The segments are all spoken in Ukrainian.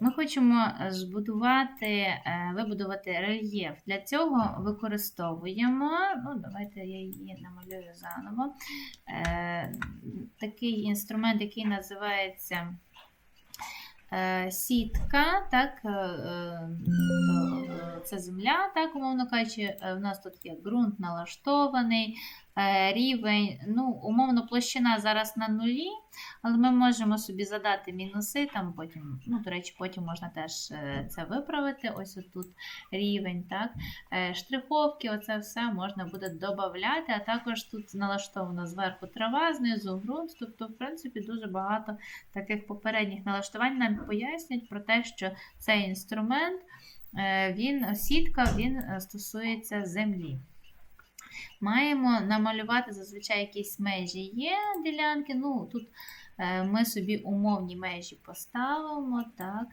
Ми хочемо збудувати, е, вибудувати рельєф. Для цього використовуємо, ну, давайте я її намалюю заново. Е, Такий інструмент, який називається е, сітка, так, е, е, е, це земля, так, умовно кажучи, Е, в нас тут є ґрунт налаштований, е, рівень, ну, умовно, площина зараз на нулі, але ми можемо собі задати мінуси, там потім, ну, до речі, потім можна теж е, це виправити. Ось тут рівень, так. Штриховки, оце все можна буде додати, а також тут налаштовано зверху трава, знизу ґрунт. Тобто, в принципі, дуже багато таких попередніх налаштувань нам пояснюють про те, що цей інструмент, він, сітка, він е, стосується землі. Маємо намалювати зазвичай якісь межі. Є ділянки, ну тут е, ми собі умовні межі поставимо, так.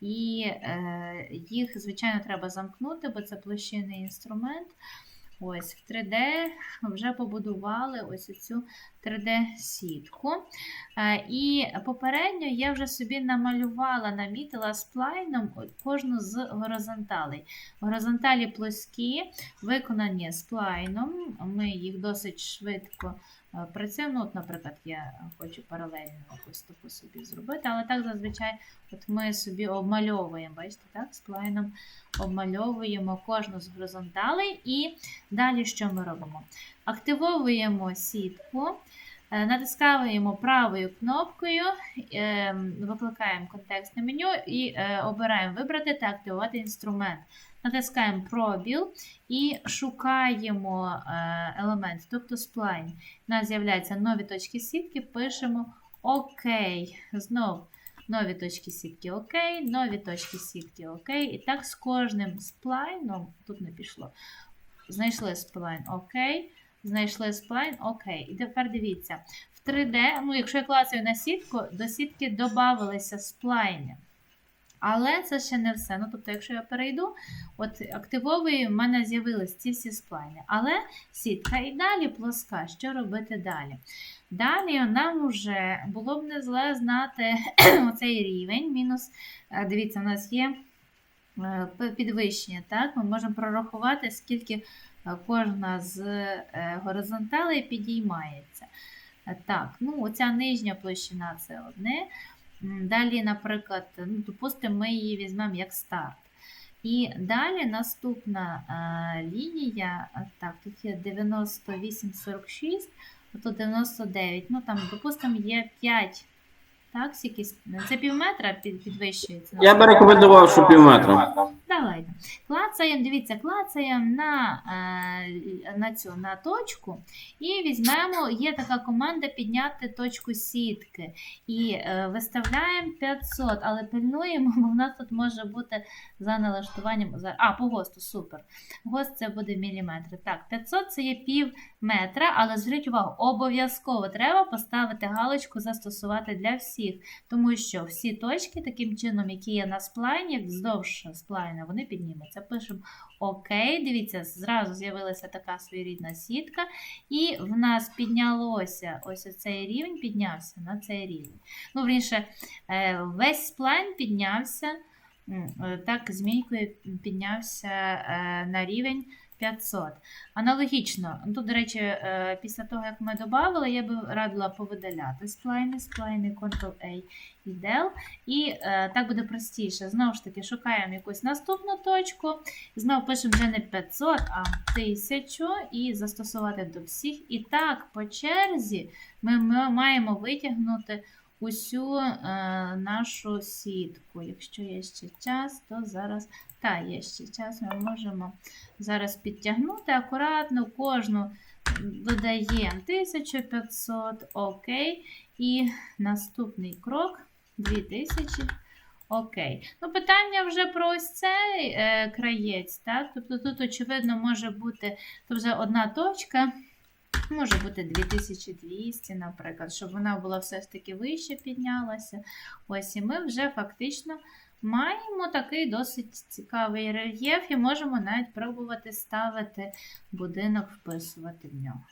І е, їх, звичайно, треба замкнути, бо це площинний інструмент. Ось в 3D вже побудували ось цю 3D-сітку. Е, І попередньо я вже собі намалювала, намітила сплайном кожну з горизонталей. Горизонталі плоскі, виконані сплайном. Ми їх досить швидко е, працюємо. Ну, от, наприклад, я хочу паралельно якусь собі зробити, але так зазвичай от ми собі обмальовуємо, бачите, так, сплайном обмальовуємо кожну з горизонталей. І далі що ми робимо? Активовуємо сітку. Е, Натискаємо правою кнопкою, е, викликаємо контекстне меню і е, обираємо Вибрати та активувати інструмент. Натискаємо пробіл і шукаємо елемент, тобто сплайн. У нас з'являються нові точки сітки, пишемо ОК. Знов нові точки сітки ОК, нові точки сітки ОК. І так з кожним сплайном, тут не пішло. Знайшли сплайн ОК. Знайшли сплайн, окей. І тепер дивіться, в 3D, ну, якщо я клацаю на сітку, до сітки додавалися сплайни. Але це ще не все. Ну, тобто, якщо я перейду, от активовую, в мене з'явились ці всі сплайни. Але сітка і далі плоска. Що робити далі? Далі нам вже було б не зле знати оцей рівень. Мінус, е, дивіться, у нас є підвищення. Так? Ми можемо прорахувати, скільки е, кожна з е, горизонталей підіймається. Е, Так, ну оця нижня площина це одне. Далі, наприклад, ну, допустимо, ми її візьмемо як старт. І далі наступна е, лінія, е, так, тут є 98,46, а тут 99, ну там, допустимо, є 5. Так, скільки, це пів метра під, підвищується. Я би рекомендував, що пів метра. Давайте. Клацаємо, дивіться, клацаємо на, е, на цю на точку і візьмемо, є така команда підняти точку сітки. І е, виставляємо 500, але пильнуємо, бо в нас тут може бути за налаштуванням. за- А, по ГОСТу, супер. ГОСТ це буде міліметри. Так, 500 це є пів метра, але зверніть увагу, обов'язково треба поставити галочку застосувати для всіх, тому що всі точки, таким чином, які є на сплайні, вздовж сплайна, вони піднімуться. Пишемо ОК. Дивіться, зразу з'явилася така своєрідна сітка, і в нас піднялося ось цей рівень, піднявся на цей рівень. Ну, вірніше, е, весь сплайн піднявся, е, так, змійкою піднявся е, на рівень 500. Аналогічно, тут, до речі, е, після того, як ми додали, я би радила повидаляти сплайни, сплайни, Ctrl-A і Del. І е, так буде простіше. Знову ж таки, шукаємо якусь наступну точку. Знову пишемо вже не 500, а 1000 і застосувати до всіх. І так, по черзі ми маємо витягнути усю е, нашу сітку. Якщо є ще час, то зараз. Та, є ще час, ми можемо зараз підтягнути акуратно кожну додаємо 1500, окей. І наступний крок 2000. Окей. Ну, питання вже про ось цей е, краєць, так? Тобто тут, очевидно, може бути то вже одна точка, може бути 2200, наприклад, щоб вона була все ж таки вище піднялася. Ось, і ми вже фактично маємо такий досить цікавий рельєф і можемо навіть пробувати ставити будинок, вписувати в нього.